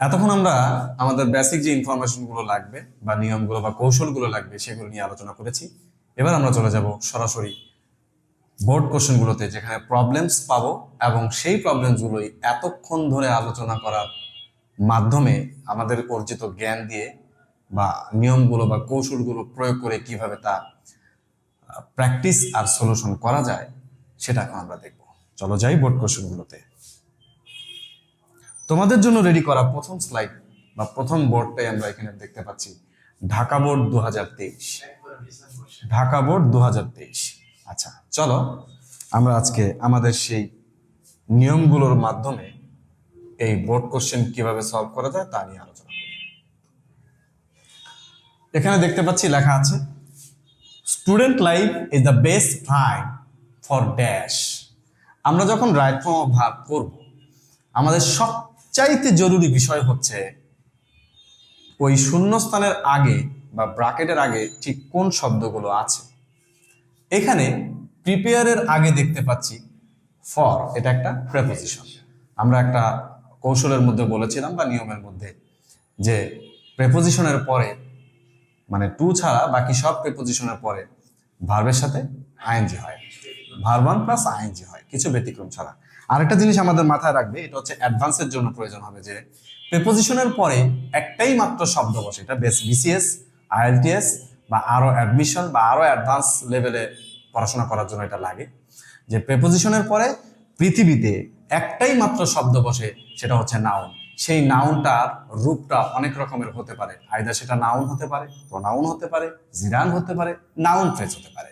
এতক্ষণ আমরা আমাদের বেসিক যে ইনফরমেশনগুলো লাগবে বা নিয়মগুলো বা কৌশলগুলো লাগবে সেগুলো নিয়ে আলোচনা করেছি। এবার আমরা চলে যাব সরাসরি বোর্ড কোশ্চেনগুলোতে যেখানে প্রবলেমস পাবো এবং সেই প্রবলেমসগুলোই এতক্ষণ ধরে আলোচনা করার মাধ্যমে আমাদের অর্জিত জ্ঞান দিয়ে বা নিয়মগুলো বা কৌশলগুলো প্রয়োগ করে কীভাবে তা প্র্যাকটিস আর সলিউশন করা যায়, সেটা এখন আমরা দেখব। চলো যাই বোর্ড কোশ্চেনগুলোতে তোমাদের জন্য রেডি করা প্রথম স্লাইড বা প্রথম বোর্ডটাই আমরা এখানে দেখতে পাচ্ছি। ঢাকা বোর্ড দু হাজার তেইশ। ঢাকা বোর্ড দুহাজার তেইশ। আচ্ছা চলো আমরা আজকে আমাদের সেই নিয়মগুলোর মাধ্যমে এই বোর্ড কোশ্চেন কীভাবে সলভ করা যায় তা নিয়ে আলোচনা করি। এখানে দেখতে পাচ্ছি লেখা আছে student life is the best time for dash আমরা যখন রাইট ফর্ম ভার্ব করব, আমাদের সবচাইতে জরুরি বিষয় হচ্ছে ওই শূন্যস্থানের আগে বা ব্রাকেটের আগে ঠিক কোন শব্দগুলো আছে। এখানে প্রিপেয়ারের আগে দেখতে পাচ্ছি ফর, এটা একটা প্রেপোজিশন। আমরা একটা কৌশলের মধ্যে বলেছিলাম বা নিয়মের মধ্যে যে প্রেপোজিশনের পরে মানে টু ছাড়া বাকি সব প্রেপোজিশনের পরে, ভার্বের সাথে আইএনজি হয়। ভার্বান প্লাস আইএনজি হয়, কিছু ব্যতিক্রম ছাড়া। আরেকটা জিনিস আমাদের মাথায় রাখবে, এটা হচ্ছে অ্যাডভান্সের জন্য প্রয়োজন হবে যে প্রেপোজিশনের পরে একটাই মাত্র শব্দ বসে, এটা বেস বিসিএস আইএলটিএস বা আরও অ্যাডমিশন বা আরও অ্যাডভান্স লেভেলে পড়াশোনা করার জন্য এটা লাগে। যে প্রেপোজিশনের পরে পৃথিবীতে একটাই মাত্র শব্দ বসে, সেটা হচ্ছে নাউন সেই নাউনটার রূপটা অনেক রকমের হতে পারে। আইদার সেটা নাউন হতে পারে প্রোনাউন হতে পারে জিরান হতে পারে নাউন ফ্রেজ হতে পারে।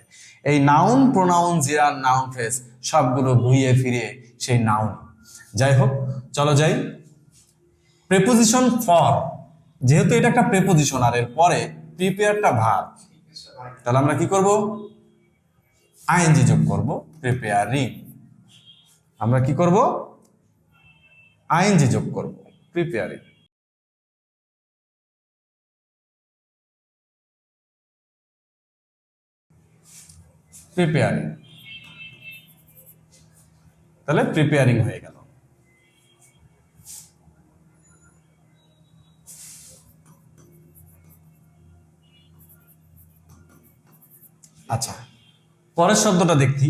এই noun pronoun gerund noun phrase সবগুলো ঘুরিয়ে ফিরিয়ে সেই নাউন যাই হোক চলো যাই। প্রেপোজিশন ফর যেহেতু এটা একটা প্রেপোজিশন আর এর পরে প্রিপেয়ারটা ভাব তাহলে আমরা কি করব? আইএনজি যোগ করব প্রিপেয়ারিং আমরা কি করব? আইএনজি যোগ করব প্রিপেয়ারিং প্রিপেয়ারিং তাহলে প্রিপেয়ারিং হয়ে গেল। আচ্ছা পরের শব্দটা দেখি।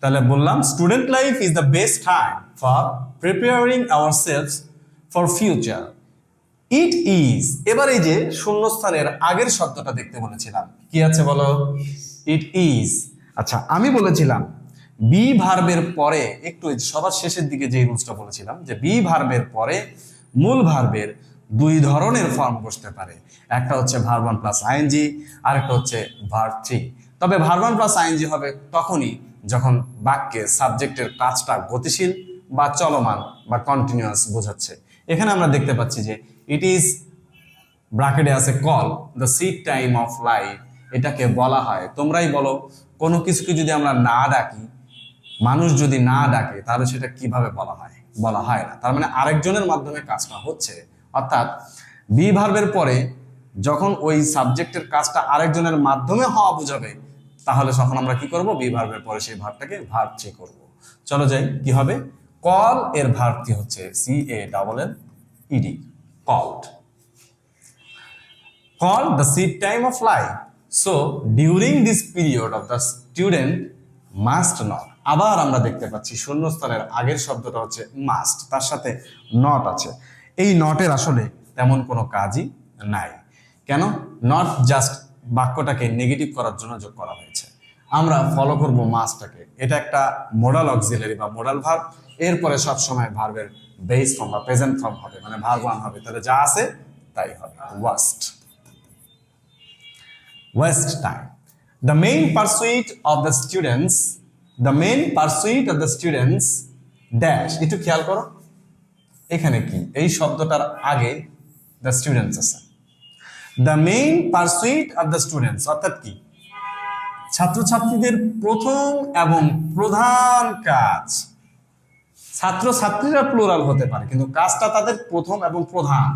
তাহলে বললাম student life is the best time for preparing ourselves for future it is এবার এই যে শূন্যস্থানের আগের শব্দটা দেখতে বলেছিলাম। কি আছে বলো? ইট ইজ আচ্ছা আমি বলেছিলাম বি ভার্বের পরে, একটু সবার শেষের দিকে যে রুলসটা বলেছিলাম, যে বি ভার্বের পরে মূল ভার্বের দুই ধরনের ফর্ম বসতে পারে। একটা হচ্ছে ভার্বান প্লাস আইএনজি আর একটা হচ্ছে ভার্ব থ্রি তবে ভার্বান প্লাস আইএনজি হবে তখনই যখন বাক্যে সাবজেক্টের কাজটা গতিশীল বা চলমান বা কন্টিনিউয়াস বোঝাচ্ছে। এখানে আমরা দেখতে পাচ্ছি যে ইট ইজ ব্রাকেটে আছে call the seed time of life এটাকে বলা হয়। তোমরাই বলো, কোনো কিছুকে যদি আমরা না ডাকি মানুষ যদি না ডাকে, তাহলে সেটা কীভাবে বলা হয়? বলা হয় না। তার মানে আরেকজনের মাধ্যমে কাজটা হচ্ছে। অর্থাৎ বি ভার্বের পরে যখন ওই সাবজেক্টের কাজটা আরেকজনের মাধ্যমে হওয়া বোঝাবে, তাহলে তখন আমরা কি করব? বি ভার্বের পরে সেই ভার্বটাকে ভার্ব চে করব। চলো যাই, কি হবে? কল এর ভার্বটি হচ্ছে? C A double L E D called called the seed time of life. So, during this period of the student must not আবার আমরা দেখতে পাচ্ছি শূন্যস্থানের আগের শব্দটা হচ্ছে মাস্ট তার সাথে নট আছে। এই নটের আসলে তেমন কোনো কাজই নাই। কেন? নট জাস্ট বাক্যটাকে নেগেটিভ করার জন্য যোগ করা হয়েছে। আমরা ফলো করব মাস্টটাকে এটা একটা মোডাল অক্সিলারি বা মোডাল ভার্ব এরপরে সব সময় ভার্বের বেস ফর্ম বা প্রেজেন্ট ফর্ম হবে মানে ভার্ব ওয়ান হবে। তাহলে যা আছে তাই হবে। Waste waste time the main pursuit of the students, the main pursuit of the students dash, একটু খেয়াল করো। এখানে কি? এই শব্দটার আগে দ্য স্টুডেন্টস আছে। The main pursuit of the students অর্থাৎ কি? ছাত্রছাত্রীদের প্রথম এবং প্রধান কাজ। ছাত্র ছাত্রীরা প্লোরাল হতে পারে, কিন্তু কাজটা তাদের প্রথম এবং প্রধান।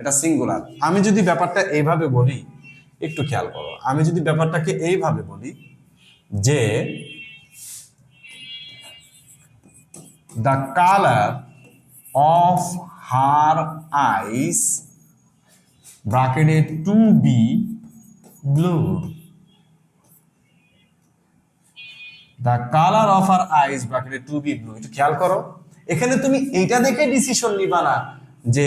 এটা সিঙ্গুলার আমি যদি ব্যাপারটা এইভাবে বলি, একটু খেয়াল করো। আমি যদি ব্যাপারটাকে এইভাবে বলি যে the colour of her eyes bracketed to be blue the colour of her eyes bracketed to be blue একটু খেয়াল করো। এখানে তুমি এইটা দেখে ডিসিশন নিবা না যে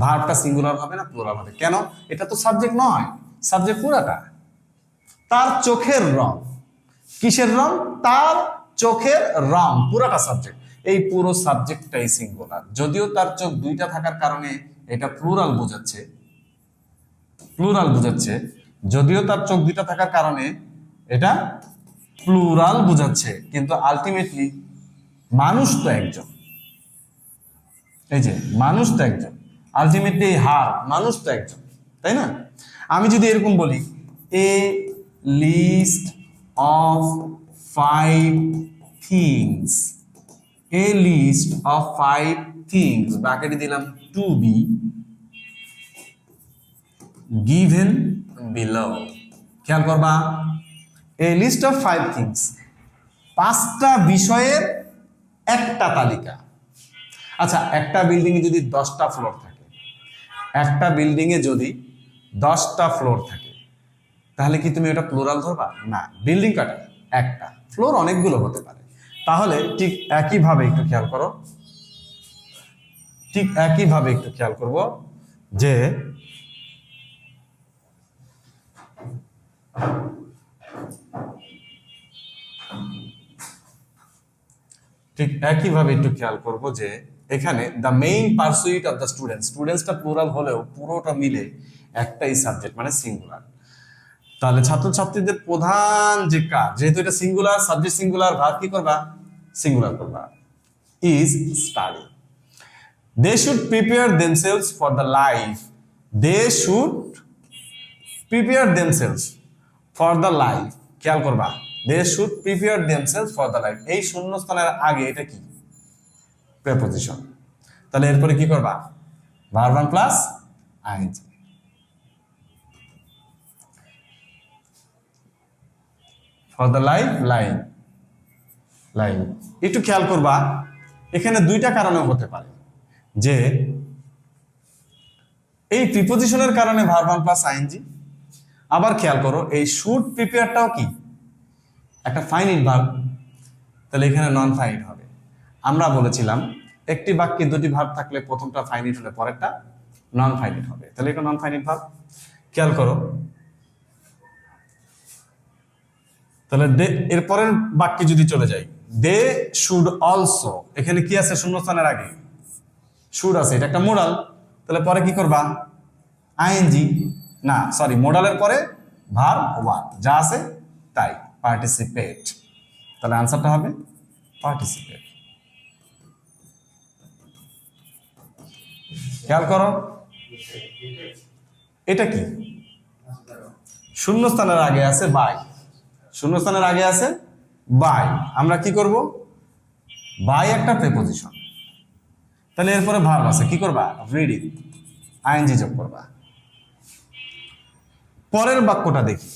ভার্বটা সিঙ্গুলার হবে না প্লুরাল হবে। কেন? এটা তো সাবজেক্ট নয়। সাবজেক্ট পুরাটা। তার চোখের রং। কিসের রং? তার চোখের রং পুরাটা সাবজেক্ট এই পুরো সাবজেক্টটাই সিঙ্গুলার যদিও তার চোখ দুইটা থাকার কারণে এটা প্লুরাল বোঝাচ্ছে। প্লুরাল বোঝাচ্ছে। যদিও তার চোখ দুইটা থাকার কারণে এটা প্লুরাল বোঝাচ্ছে। কিন্তু আলটিমেটলি মানুষ তো একজন। এই যে, মানুষ তো একজন। আলটিমেটলি হার, মানুষ তো একজন। তাই না? আমি যদি এরকম বলি a list of five things a list of five things ব্র্যাকেটে দিলাম টু বি গিভেন বিলো খেয়াল করবা a list of five things পাঁচটা বিষয়ের একটা তালিকা। আচ্ছা একটা বিল্ডিং এ যদি দশটা ফ্লোর থাকে, একটা বিল্ডিং এ যদি দশটা ফ্লোর থাকে, তাহলে কি তুমি ওটা প্লোরাল ধরবা? না বিল্ডিং কাটা একটা। ফ্লোর অনেকগুলো হতে পারে। তাহলে ঠিক একইভাবে একটু খেয়াল করো। ঠিক একইভাবে একটু খেয়াল করব যে ঠিক একইভাবে একটু খেয়াল করব যে এখানে the main pursuit of the student স্টুডেন্টসটা plural হলেও পুরোটা মিলে একটাই সাবজেক্ট মানে সিঙ্গুলার তাহলে ছাত্রছাত্রীদের প্রধান যে কাজ, যেহেতু এটা সিঙ্গুলার সাবজেক্ট সিঙ্গুলার ভাব কি করবা? সিঙ্গুলার করবা। Is study they should prepare themselves for the life they should prepare themselves for the life খেয়াল করবা। They should prepare themselves for the life এই শূন্যস্থানের আগে এটা কি? প্রেপোজিশন তাহলে এরপরে কি করবা? Verb plus ING for the life line line একটু খেয়াল করবা, এখানে দুইটা কারণে হতে পারে। যে, এই প্রিপোজিশনের কারণে ভার্বান প্লাস আইএনজি আবার খেয়াল করো, এই শুড প্রিপেয়ারটাও কি? একটা ফাইনিট ভার্ব তাহলে এখানে নন ফাইনিট হবে। আমরা বলেছিলাম, একটি বাক্যে দুটি ভার্ব থাকলে প্রথমটা ফাইনিট হলে পরেরটা নন ফাইনিট হবে। তাহলে এটা নন ফাইনিট ভার্ব খেয়াল করো তাহলে দে, এরপরের বাক্যে যদি চলে যাই, দে শুড অলসো, এখানে কি আছে শূন্যস্থানের আগে? শুড আছে, এটা একটা মোডাল। তাহলে পরে কি করবা? আইএনজি, না সরি মোডালের পরে ভার ওয়ান যা আছে তাই, পার্টিসিপেট। তাহলে আনসারটা হবে পার্টিসিপেট। খেয়াল করো, এটা কি? শূন্যস্থানের আগে আছে বাই। শূন্যস্থানের আগে আছে বাই। আমরা কি করব? বাই একটা প্রেপোজিশন তাহলে এরপরে ভার্ব আছে। কি করবা? রিডিং আইএনজি যোগ করবা। পরের বাক্যটা দেখি।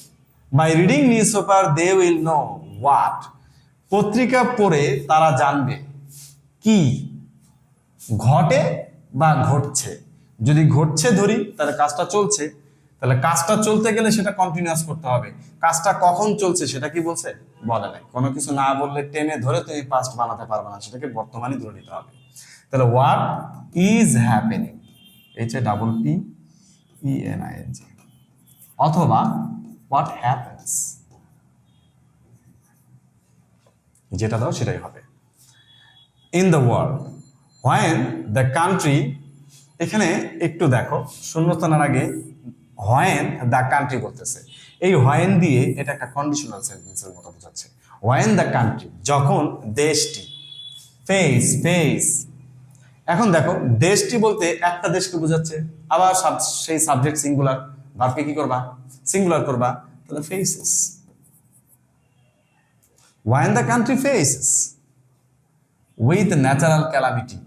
By reading news paper they will know what পত্রিকা পড়ে তারা জানবে কি? ঘটে বা ঘটছে? যদি ঘটছে ধরি, তাহলে কাজটা চলছে। তাহলে কাজটা চলতে গেলে সেটা কন্টিনিউয়াস করতে হবে। কাজটা কখন চলছে সেটা কি বলছে? বলে নাই। কোনো কিছু না বললে টেনে ধরে তুমি পাস্ট বানাতে পারবে না, সেটাকে বর্তমানে ধরে নিতে হবে। তাহলে what is happening H A double P E N I N G অথবা হোয়াট হ্যাপেন্স যেটা দাও সেটাই হবে। In the world when the country এখানে একটু দেখো, শূন্যস্থানের আগে হোয়েন দ্য কান্ট্রি করতেছে এই হোয়েন দিয়ে এটা একটা কন্ডিশনাল সেন্টেন্সের মতো বোঝাচ্ছে। হোয়েন দ্য কান্ট্রি, যখন দেশটি ফেস ফেস এখন দেখো, দেশটি বলতে একটা দেশকে বোঝাচ্ছে, আবার সেই সাবজেক্ট সিঙ্গুলার ভার্বকে কি করবা? সিঙ্গুলার করবা, তাহলে faces when the country faces with natural calamity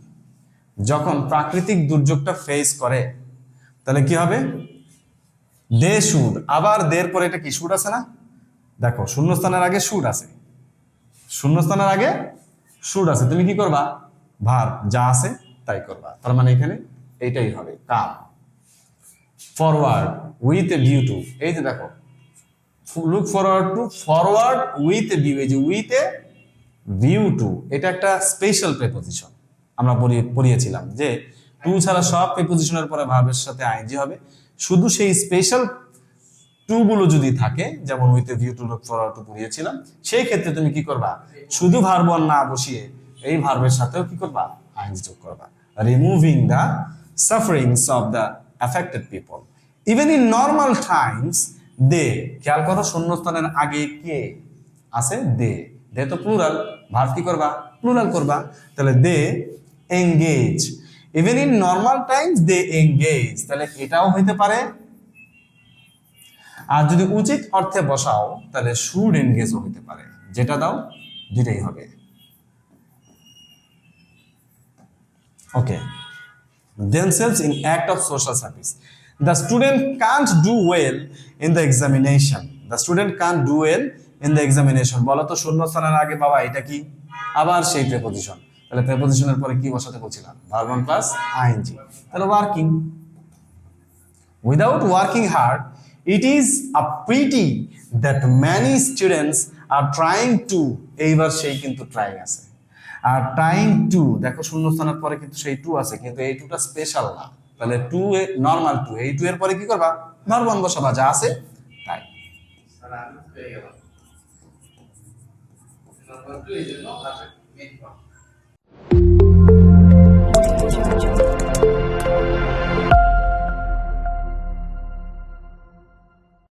যখন প্রাকৃতিক দুর্যোগটা ফেস করে, তাহলে কি হবে? দে শুড আবার দের পরে এটা কি? শুড আছে না? দেখো, শূন্যস্থানের আগে শুড আছে। শূন্যস্থানের আগে শুড আছে। তুমি কি করবা? ভার, যা আছে তাই করবা। তার মানে এখানে এইটাই হবে। Come. Forward with a view to এই যে দেখো look forward to forward with a view এই যে উইথ এ ভিউ টু এটা একটা স্পেশাল প্রেপোজিশন আমরা পড়িয়ে- পড়িয়েছিলাম যে, টু ছাড়া সব প্রেপোজিশনের পরে ভার্বের সাথে আইনজি হবে। শুধু সেই স্পেশাল টু গুলো যদি থাকে, যেমন with view to look forward to পড়িয়েছিলাম সেই ক্ষেত্রে তুমি কি করবা? শুধু ভার্ব না বসিয়ে এই ভার্বের সাথেও কি করবা? আইনজি যোগ করবা। Removing the sufferings of the affected people even in normal times they খেয়াল করো, শূন্যস্থানের আগে কে আছে? দে দে তো প্লুরাল ভার্ব কি করবা? প্লুরাল করবা। তাহলে they engage even in normal time they engage তাহলে এটাও হইতে পারে। আর যদি উচিত অর্থে বসাও, তাহলে শুড এনগেজও হইতে পারে। যেটা দাও দুটাই হবে। Okay themselves in act of social service the student can't do well in the examination the student can't do in the examination বলো তো শূন্য আগে বাবা, এটা কি? আবার সেই প্রেপোজিশন তাহলে প্রেপোজিশনের পরে কি বসাতে বলছিলাম? ভার্বন প্লাস আইএনজি তাহলে working Without working hard, it is a pity that many students are trying to এইবার সেই কিন্তু ট্রাই আছে। আর ট্রাইং টু দেখো শূন্যস্থানের পরে কিন্তু সেই টু আছে কিন্তু এই টুটা স্পেশাল না। তাহলে টু এ নর্মাল টু এই টু এর পরে কি করবা? নর্মাল বসাবা যা আছে তাই। স্যার আমি পেয়ে গেলাম 我就不。